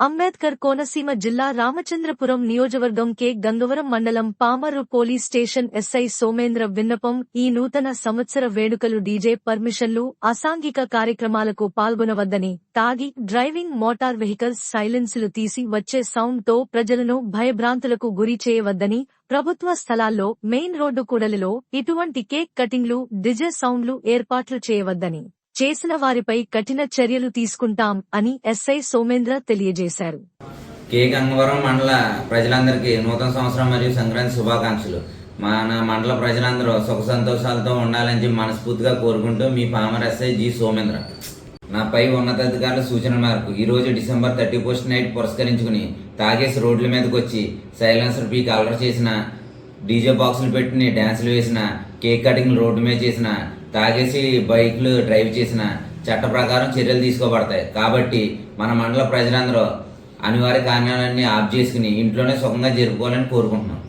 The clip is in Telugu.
అంబేద్కర్ కోనసీమ జిల్లా రామచంద్రపురం నియోజకవర్గం కే. గంగవరం మండలం Pamaru police station S I Somendra విన్నపం ఈ నూతన సంవత్సర వేడుకలు డీజే పర్మిషన్లు అసాంఘిక కార్యక్రమాలకు పాల్గొనవద్దని తాగి డ్రైవింగ్ మోటార్ వెహికల్స్ సైలెన్సులు తీసి వచ్చే సౌండ్తో ప్రజలను భయభ్రాంతులకు గురి చేయవద్దని ప్రభుత్వ స్థలాల్లో మెయిన్ రోడ్డు కూడలిలో ఇటువంటి కేక్ కటింగ్లు డిజే సౌండ్లు ఏర్పాట్లు చేయవద్దని. చేసిన వారిపై కఠిన చర్యలు తీసుకుంటాం అని ఎస్ఐ సోమేంద్ర తెలియజేశారు. కే. గంగవరం మండల ప్రజలందరికీ నూతన సంవత్సరం మరియు సంక్రాంతి శుభాకాంక్షలు. మన మండల ప్రజలందరూ సుఖ సంతోషాలతో ఉండాలని చెప్పి మనస్ఫూర్తిగా కోరుకుంటూ మీ Pamur S I G Somendra. నాపై ఉన్నతాధికారుల సూచన మేరకు ఈరోజు డిసెంబర్ థర్టీ ఫస్ట్ నైట్ పురస్కరించుకుని తాగేసి రోడ్ల మీదకి వచ్చి సైలెన్సర్ పీక్ అలర్ చేసిన డీజే బాక్సులు పెట్టిన డ్యాన్సులు వేసిన కేక్ కటింగ్ రోడ్డు మీద చేసిన తాగేసి బైక్లు డ్రైవ్ చేసిన చట్ట ప్రకారం చర్యలు తీసుకోబడతాయి. కాబట్టి మన మండల ప్రజలందరూ అనివార్య కారణాలన్నీ ఆఫ్ చేసుకుని ఇంట్లోనే సుఖంగా జరుపుకోవాలని కోరుకుంటున్నాం.